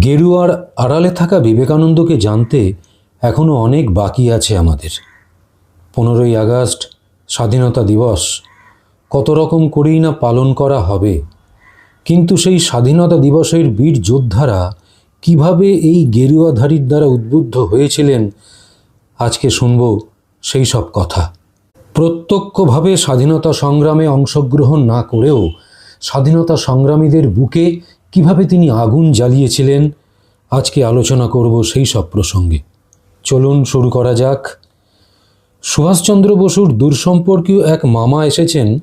গেরুয়ার আড়ালে থাকা বিবেকানন্দকে জানতে এখনও অনেক বাকি আছে আমাদের। পনেরোই আগস্ট, স্বাধীনতা দিবস, কত রকম করেই না পালন করা হবে, কিন্তু সেই স্বাধীনতা দিবসের বীর যোদ্ধারা কীভাবে এই গেরুয়াধারীর দ্বারা উদ্বুদ্ধ হয়েছিলেন, আজকে শুনব সেই সব কথা। প্রত্যক্ষভাবে স্বাধীনতা সংগ্রামে অংশগ্রহণ না করেও স্বাধীনতা সংগ্রামীদের বুকে কীভাবে তিনি আগুন জ্বালিয়েছিলেন? আজকে আলোচনা করব সেই সব প্রসঙ্গে। চলুন শুরু করা যাক। সুভাষচন্দ্র বসুর দূরসম্পর্কীয় এক মামা এসেছেন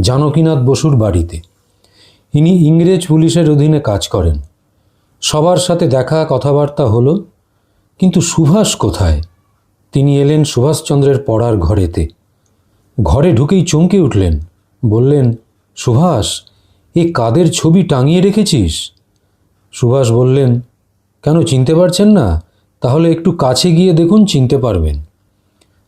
জানকীনাথ বসুর বাড়িতে। ইনি ইংরেজ পুলিশের অধীনে কাজ করেন। সবার সাথে দেখা, কথাবার্তা হলো, কিন্তু সুভাষ কোথায়? তিনি এলেন সুভাষচন্দ্রের পড়ার ঘরেতে। ঘরে ঢুকেই চমকে উঠলেন। বললেন, সুভাষ এ কাদের ছবি টাঙিয়ে রেখেছিস? সুভাষ বললেন, কেন, চিনতে পারছেন না? তাহলে একটু কাছে গিয়ে দেখুন, চিনতে পারবেন।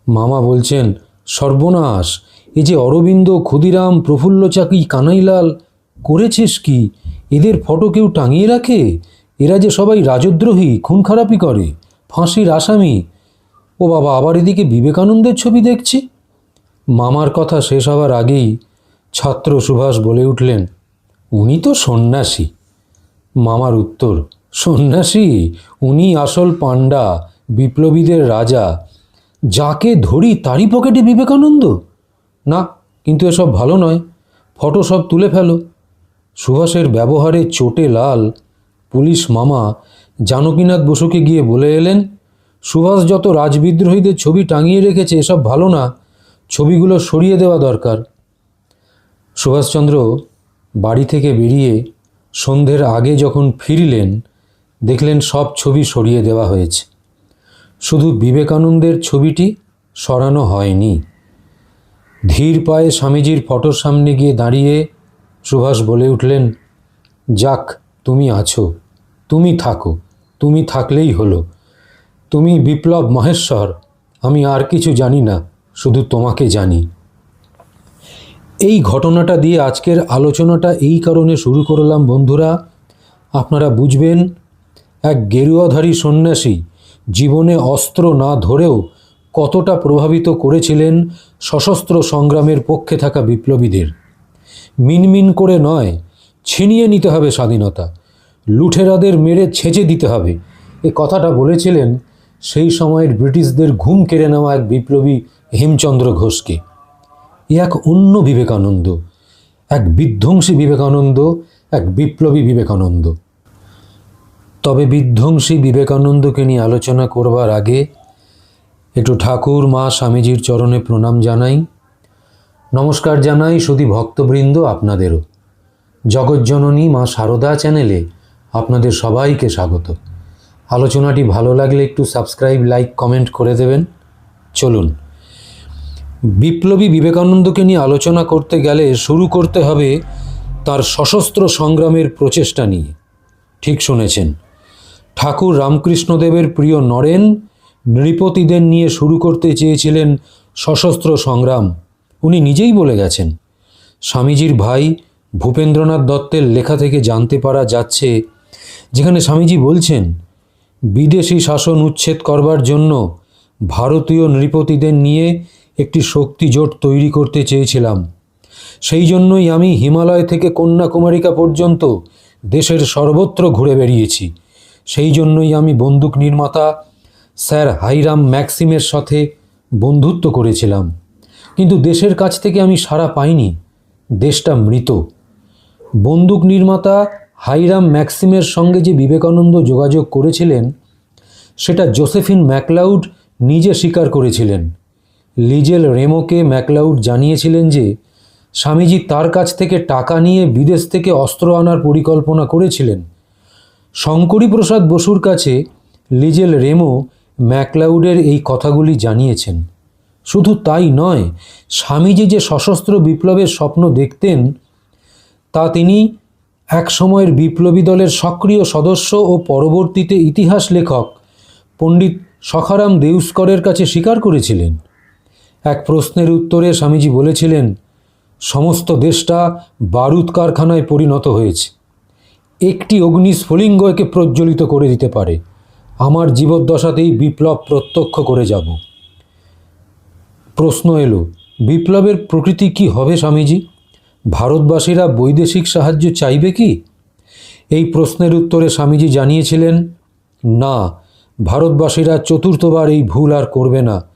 মামা বলছেন, সর্বনাশ, এ যে অরবিন্দ, ক্ষুদিরাম প্রফুল্ল চাকি কানাইলাল, করেছিস কি? এদের ফটো কেউ টাঙিয়ে রাখে? এরা যে সবাই রাজদ্রোহী, খুন খারাপি করে, ফাঁসির আসামি। ও বাবা, আবার এদিকে বিবেকানন্দের ছবি দেখছি? মামার কথা শেষ হওয়ার আগেই ছাত্র সুভাষ বলে উঠলেন উনি তো সন্ন্যাসী। মামার উত্তর, সন্ন্যাসী, উনি আসল পাণ্ডা, বিপ্লবীদের রাজা। যাকে ধরি তারই পকেটে বিবেকানন্দ। না, কিন্তু এসব ভালো নয়। ফটো সব তুলে ফেলো। সুভাষের ব্যবহারে চোটে লাল। পুলিশ মামা জানকীনাথ বসুকে গিয়ে বলে এলেন, সুভাষ যত রাজবিদ্রোহীদের ছবি টাঙিয়ে রেখেছে, এসব ভালো না। ছবিগুলো সরিয়ে দেওয়া দরকার। সুভাষচন্দ্র বাড়ি থেকে বেরিয়ে সন্ধ্যের আগে যখন ফিরলেন, দেখলেন সব ছবি সরিয়ে দেওয়া হয়েছে। শুধু বিবেকানন্দের ছবিটি সরানো হয়নি। ধীর পায়ে স্বামীজির ফটোর সামনে গিয়ে দাঁড়িয়ে সুভাষ বলে উঠলেন, যাক, তুমি আছো, তুমি থাকো, তুমি থাকলেই হলো। তুমি বিপ্লব মহেশ্বর, আমি আর কিছু জানি না, শুধু তোমাকে জানি। এই ঘটনাটা দিয়ে আজকের আলোচনাটা এই কারণে শুরু করলাম, বন্ধুরা। আপনারা বুঝবেন, এক গেরুয়াধারী সন্ন্যাসী জীবনে অস্ত্র না ধরেও কতটা প্রভাবিত করেছিলেন সশস্ত্র সংগ্রামের পক্ষে থাকা বিপ্লবীদের। মিনমিন করে নয়, ছিনিয়ে নিতে হবে স্বাধীনতা। লুঠেরাদের মেরে ছেঁচে দিতে হবে। এ কথাটা বলেছিলেন সেই সময়ের ব্রিটিশদের ঘুম কেড়ে নেওয়া এক বিপ্লবী হেমচন্দ্র ঘোষকে। এ এক অন্য বিবেকানন্দ, এক বিধ্বংসী বিবেকানন্দ, এক বিপ্লবী বিবেকানন্দ। তবে বিধ্বংসী বিবেকানন্দকে নিয়ে আলোচনা করবার আগে একটু ঠাকুর মা স্বামীজির চরণে প্রণাম জানাই। নমস্কার জানাই শুধু ভক্তবৃন্দ আপনাদেরও। জগজ্জননী মা সারদা চ্যানেলে আপনাদের সবাইকে স্বাগত। আলোচনাটি ভালো লাগলে একটু সাবস্ক্রাইব, লাইক, কমেন্ট করে দেবেন। চলুন। বিপ্লবী বিবেকানন্দকে নিয়ে আলোচনা করতে গেলে শুরু করতে হবে তার সশস্ত্র সংগ্রামের প্রচেষ্টা নিয়ে। ঠিক শুনেছেন। ঠাকুর রামকৃষ্ণদেবের প্রিয় নরেন নৃপতিদের নিয়ে শুরু করতে চেয়েছিলেন সশস্ত্র সংগ্রাম। উনি নিজেই বলে গেছেন, স্বামীজির ভাই ভূপেন্দ্রনাথ দত্তের লেখা থেকে জানতে পারা যাচ্ছে, যেখানে স্বামীজি বলছেন, বিদেশি শাসন উচ্ছেদ করবার জন্য ভারতীয় নৃপতিদের নিয়ে একটি শক্তি জোট তৈরি করতে চেয়েছিলাম। সেই জন্যই আমি হিমালয় থেকে কন্যাকুমারিকা পর্যন্ত দেশের সর্বত্র ঘুরে বেরিয়েছি সেই জন্যই আমি বন্দুক নির্মাতা স্যার হাইরাম ম্যাক্সিমের সাথে বন্ধুত্ব করেছিলাম। কিন্তু দেশের কাছ থেকে আমি সাড়া পাইনি। দেশটা মৃত। বন্দুক নির্মাতা হাইরাম ম্যাক্সিমের সঙ্গে যে বিবেকানন্দ যোগাযোগ করেছিলেন, সেটা জোসেফিন ম্যাকলাউড নিজে স্বীকার করেছিলেন। লিজেল রেমোকে ম্যাকলাউড জানিয়েছিলেন যে, স্বামীজি তার কাছ থেকে টাকা নিয়ে বিদেশ থেকে অস্ত্র আনার পরিকল্পনা করেছিলেন। শঙ্করী প্রসাদ বসুর কাছে লিজেল রেমো ম্যাকলাউডের এই কথাগুলি জানিয়েছেন। শুধু তাই নয়, স্বামীজি যে সশস্ত্র বিপ্লবের স্বপ্ন দেখতেন, তা তিনি এক সময়ের বিপ্লবী দলের সক্রিয় সদস্য ও পরবর্তীতে ইতিহাস লেখক পণ্ডিত সখারাম দেউস্করের কাছে স্বীকার করেছিলেন। এক প্রশ্নের উত্তরে স্বামীজি বলেছিলেন, সমস্ত দেশটা বারুদ কারখানায় পরিণত হয়েছে। একটি অগ্নিস্ফুলিঙ্গ একে প্রজ্বলিত করে দিতে পারে। আমার জীবদ্দশাতেই বিপ্লব প্রত্যক্ষ করে যাব। প্রশ্ন এলো, বিপ্লবের প্রকৃতি কি হবে স্বামীজি? ভারতবাসীরা বৈদেশিক সাহায্য চাইবে কি? এই প্রশ্নের উত্তরে স্বামীজি জানিয়েছিলেন, না, ভারতবাসীরা চতুর্থবার এই ভুল আর করবে না।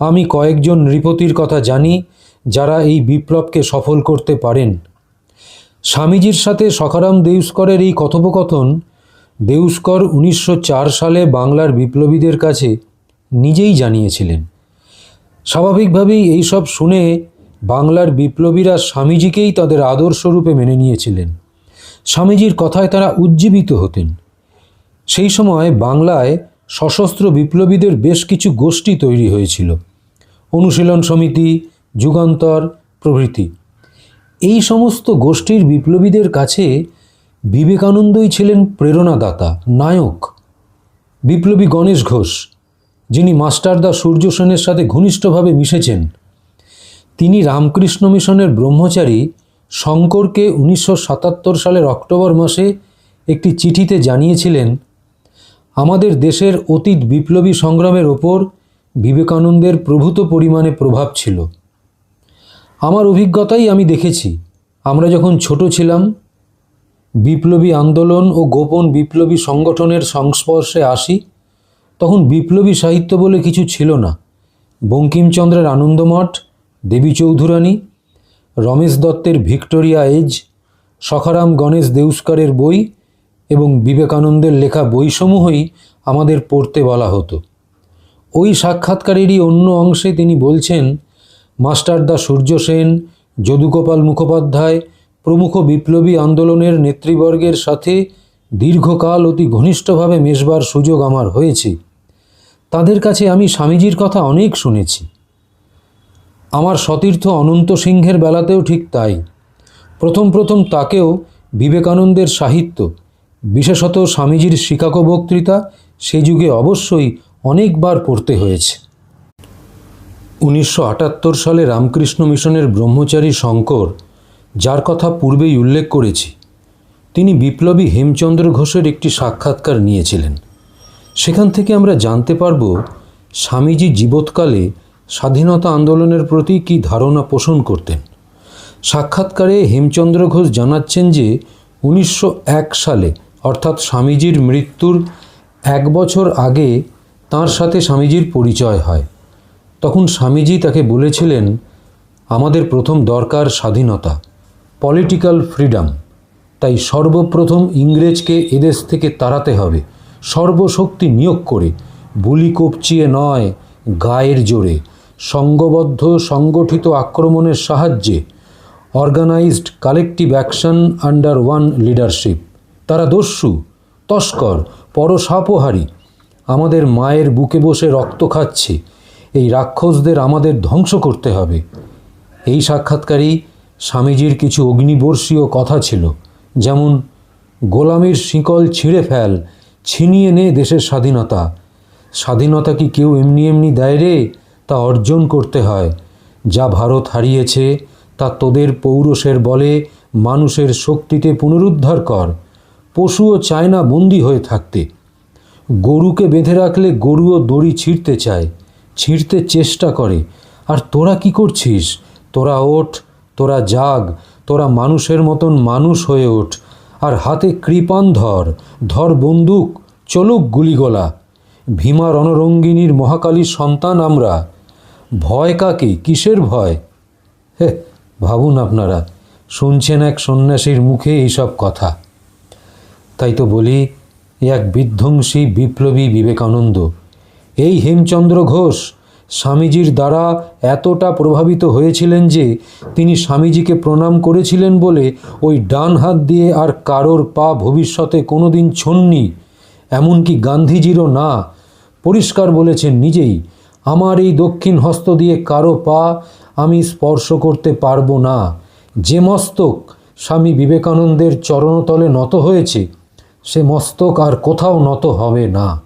আমি কয়েকজন নৃপতির কথা জানি, যারা এই বিপ্লবকে সফল করতে পারেন। স্বামীজির সাথে সখারাম দেউস্করের এই কথোপকথন, দেউস্কর উনিশশো চার সালে বাংলার বিপ্লবীদের কাছে নিজেই জানিয়েছিলেন। স্বাভাবিকভাবেই এইসব শুনে বাংলার বিপ্লবীরা স্বামীজিকেই তাদের আদর্শরূপে মেনে নিয়েছিলেন। স্বামীজির কথায় তারা উজ্জীবিত হতেন। সেই সময় বাংলায় সশস্ত্র বিপ্লবীদের বেশ কিছু গোষ্ঠী তৈরি হয়েছিল। অনুশীলন সমিতি, যুগান্তর প্রভৃতি। এই সমস্ত গোষ্ঠীর বিপ্লবীদের কাছে বিবেকানন্দই ছিলেন প্রেরণাদাতা, নায়ক। বিপ্লবী গণেশ ঘোষ, যিনি মাস্টারদা সূর্য সেনের সাথে ঘনিষ্ঠভাবে মিশেছেন, তিনি রামকৃষ্ণ মিশনের ব্রহ্মচারী শঙ্করকে উনিশশো সাতাত্তর সালের অক্টোবর মাসে একটি চিঠিতে জানিয়েছিলেন, আমাদের দেশের অতীত বিপ্লবী সংগ্রামের ওপর বিবেকানন্দের প্রভূত পরিমাণে প্রভাব ছিল। আমার অভিজ্ঞতাই আমি দেখেছি। আমরা যখন ছোট ছিলাম, বিপ্লবী আন্দোলন ও গোপন বিপ্লবী সংগঠনের সংস্পর্শে আসি, তখন বিপ্লবী সাহিত্য বলে কিছু ছিল না। বঙ্কিমচন্দ্রের আনন্দমঠ, দেবী চৌধুরানী, রমেশ দত্তের ভিক্টোরিয়া এজ, সখারাম গণেশ দেউস্করের বই এবং বিবেকানন্দের লেখা বইসমূহই আমাদের পড়তে বলা হতো। ওই সাক্ষাৎকারেরই অন্য অংশে তিনি বলছেন মাস্টারদা সূর্য সেন, যদুগোপাল মুখোপাধ্যায়, প্রমুখ বিপ্লবী আন্দোলনের নেতৃবর্গের সাথে দীর্ঘকাল অতি ঘনিষ্ঠভাবে মেশবার সুযোগ আমার হয়েছে। তাদের কাছে আমি স্বামীজির কথা অনেক শুনেছি। আমার সতীর্থ অনন্ত সিংহের বেলাতেও ঠিক তাই। প্রথম প্রথম তাকেও বিবেকানন্দের সাহিত্য, বিশেষত স্বামীজির শিকাগো বক্তৃতা, সে যুগে অবশ্যই অনেকবার পড়তে হয়েছে। উনিশশো আটাত্তর সালে রামকৃষ্ণ মিশনের ব্রহ্মচারী শঙ্কর, যার কথা পূর্বেই উল্লেখ করেছি, তিনি বিপ্লবী হেমচন্দ্র ঘোষের একটি সাক্ষাৎকার নিয়েছিলেন। সেখান থেকে আমরা জানতে পারব স্বামীজি জীবৎকালে স্বাধীনতা আন্দোলনের প্রতি কী ধারণা পোষণ করতেন। সাক্ষাৎকারে হেমচন্দ্র ঘোষ জানাচ্ছেন যে, উনিশশো এক সালে, অর্থাৎ স্বামীজির মৃত্যুর এক বছর আগে তার সাথে স্বামীজির পরিচয় হয়। তখন স্বামীজি তাকে বলেছিলেন, আমাদের প্রথম দরকার স্বাধীনতা পলিটিক্যাল ফ্রিডম তাই সর্বপ্রথম ইংরেজকে এদেশ থেকে তাড়াতে হবে। সর্বশক্তি নিয়োগ করে, বুলি কপচিয়ে নয়, গায়ের জোরে সংঘবদ্ধ সংগঠিত আক্রমণের সাহায্যে organised collective action under one leadership তারা দস্যু, তস্কর, পরসাপহারী আমাদের মায়ের বুকে বসে রক্ত খাচ্ছে। এই রাক্ষসদের আমাদের ধ্বংস করতে হবে। এই সাক্ষাৎকারেই স্বামীজির কিছু অগ্নিবর্ষীয় কথা ছিল, যেমন, গোলামির শিকল ছিঁড়ে ফেল, ছিনিয়ে নে দেশের স্বাধীনতা। স্বাধীনতা কি কেউ এমনি এমনি দেয় রে? তা অর্জন করতে হয়। যা ভারত হারিয়েছে, তা তোদের পৌরষের বলে মানুষের শক্তিতে পুনরুদ্ধার কর। পশুও চায় না বন্দি হয়ে থাকতে। গরুকে বেঁধে রাখলে গরুও দড়ি ছিঁড়তে চায়, ছিঁড়তে চেষ্টা করে। আর তোরা কি করছিস? তোরা ওঠ, তোরা জাগ, তোরা মানুষের মতন মানুষ হয়ে ওঠ, আর হাতে কৃপান ধর ধর বন্দুক, চলুক গুলিগোলা। ভীমা রণরঙ্গিনীর মহাকালীর সন্তান আমরা। ভয় কাকে? কিসের ভয়? হে, ভাবুন আপনারা, শুনছেন এক সন্ন্যাসীর মুখে এইসব কথা। তাই তো বলি এক বিধ্বংসী বিপ্লবী বিবেকানন্দ। এই হেমচন্দ্র ঘোষ স্বামীজির দ্বারা এতটা প্রভাবিত হয়েছিলেন যে তিনি স্বামীজিকে প্রণাম করেছিলেন বলে ওই ডান হাত দিয়ে আর কারোর পা ভবিষ্যতে কোনোদিন ছন্নি। এমনকি গান্ধীজিরও না। পরিষ্কার বলেছেন নিজেই, আমার এই দক্ষিণ হস্ত দিয়ে কারও পা আমি স্পর্শ করতে পারব না। যে মস্তক স্বামী বিবেকানন্দের চরণতলে নত হয়েছে সে মস্তক আর কোথাও নত হবে না।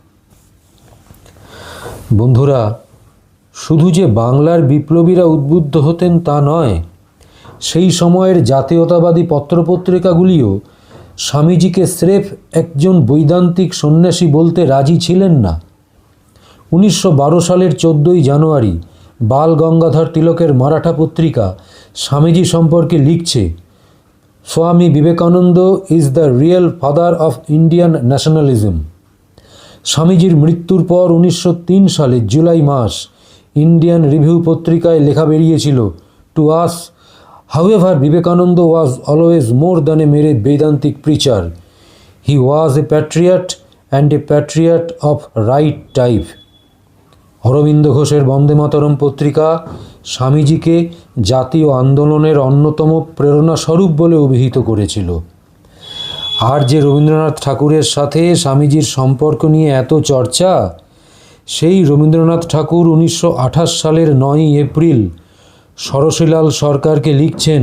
বন্ধুরা, শুধু যে বাংলার বিপ্লবীরা উদ্বুদ্ধ হতেন তা নয়, সেই সময়ের জাতীয়তাবাদী পত্রপত্রিকাগুলিও স্বামীজিকে স্রেফ একজন বৈদান্তিক সন্ন্যাসী বলতে রাজি ছিলেন না। উনিশশো বারো সালের চোদ্দোই জানুয়ারি বাল গঙ্গাধর তিলকের মারাঠা পত্রিকা স্বামীজি সম্পর্কে লিখছে Swami Vivekananda is the real father of Indian nationalism স্বামীজির মৃত্যুর পর উনিশশো তিন সালে জুলাই মাস ইন্ডিয়ান রিভিউ পত্রিকায় লেখা বেরিয়েছিল to us however Vivekananda was always more than a mere Vedantic preacher he was a patriot and a patriot of right type Aurobindo ঘোষের বন্দে মাতরম পত্রিকা স্বামীজিকে জাতীয় আন্দোলনের অন্যতম প্রেরণাস্বরূপ বলে অভিহিত করেছিল। আর যে রবীন্দ্রনাথ ঠাকুরের সাথে স্বামীজির সম্পর্ক নিয়ে এত চর্চা, সেই রবীন্দ্রনাথ ঠাকুর উনিশশো আঠাশ সালের নয়ই এপ্রিল সরসীলাল সরকারকে লিখছেন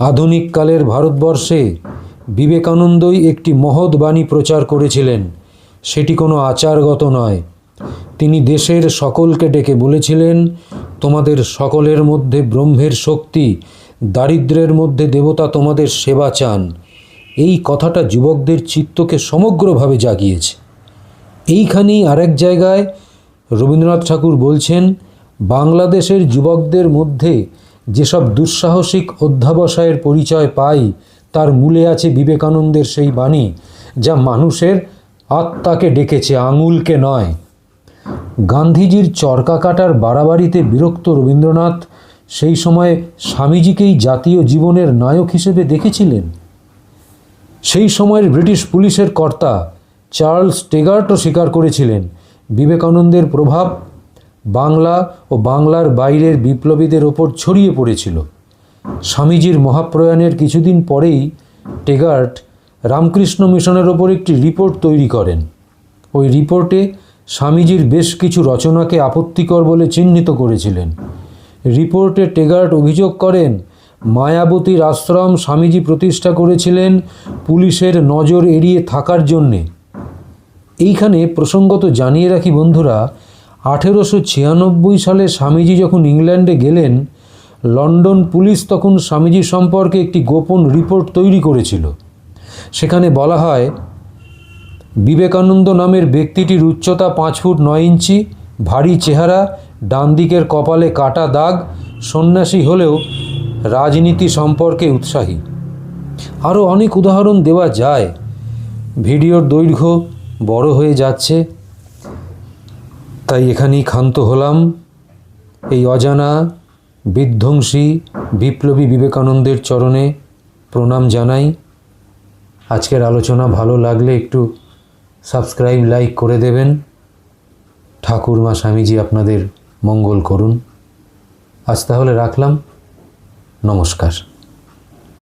আধুনিককালের ভারতবর্ষে বিবেকানন্দই একটি মহৎ বাণী প্রচার করেছিলেন। সেটি কোনো আচারগত নয়। তিনি দেশের সকলকে ডেকে বলেছিলেন, তোমাদের সকলের মধ্যে ব্রহ্মের শক্তি দারিদ্র্যের মধ্যে দেবতা তোমাদের সেবা চান। এই কথাটা যুবকদের চিত্তকে সমগ্রভাবে জাগিয়েছে। এইখানেই আরেক জায়গায় রবীন্দ্রনাথ ঠাকুর বলছেন, বাংলাদেশের যুবকদের মধ্যে যেসব দুঃসাহসিক অধ্যাবসায়ের পরিচয় পাই, তার মূলে আছে বিবেকানন্দের সেই বাণী, যা মানুষের আত্মাকে ডেকেছে, আঙুলকে নয়। গান্ধীজির চরকা কাটার বাড়াবাড়িতে বিরক্ত রবীন্দ্রনাথ, সেই সময় স্বামীজিকেই জাতীয় জীবনের নায়ক হিসেবে দেখেছিলেন। সেই সময়ের ব্রিটিশ পুলিশের কর্তা চার্লস টেগার্টও স্বীকার করেছিলেন, বিবেকানন্দের প্রভাব বাংলা ও বাংলার বাইরের বিপ্লবীদের ওপর ছড়িয়ে পড়েছিল। স্বামীজির মহাপ্রয়াণের কিছুদিন পরেই টেগার্ট রামকৃষ্ণ মিশনের ওপর একটি রিপোর্ট তৈরি করেন। ওই রিপোর্টে স্বামীজির বেশ কিছু রচনাকে আপত্তিকর বলে চিহ্নিত করেছিলেন। রিপোর্টে টেগার্ট অভিযোগ করেন মায়াবতীর আশ্রম স্বামীজি প্রতিষ্ঠা করেছিলেন পুলিশের নজর এড়িয়ে থাকার জন্যে। এইখানে প্রসঙ্গত জানিয়ে রাখি বন্ধুরা, আঠেরোশো ছিয়ানব্বই সালে স্বামীজি যখন ইংল্যান্ডে গেলেন, লন্ডন পুলিশ তখন স্বামীজি সম্পর্কে একটি গোপন রিপোর্ট তৈরি করেছিল। সেখানে বলা হয় বিবেকানন্দ নামের ব্যক্তিটির উচ্চতা পাঁচ ফুট নয় ইঞ্চি, ভারী চেহারা, ডান দিকের কপালে কাটা দাগ, সন্ন্যাসী হলেও রাজনীতি সম্পর্কে উৎসাহী। আরও অনেক উদাহরণ দেওয়া যায়। ভিডিওর দৈর্ঘ্য বড় হয়ে যাচ্ছে। তাই এখানেই ক্ষান্ত হলাম। এই অজানা, বিধ্বংসী, বিপ্লবী বিবেকানন্দের চরণে প্রণাম জানাই। আজকের আলোচনা ভালো লাগলে একটু সাবস্ক্রাইব লাইক করে দেবেন। ঠাকুরমা স্বামীজি আপনাদের মঙ্গল করুন। আজ তাহলে রাখলাম। নমস্কার।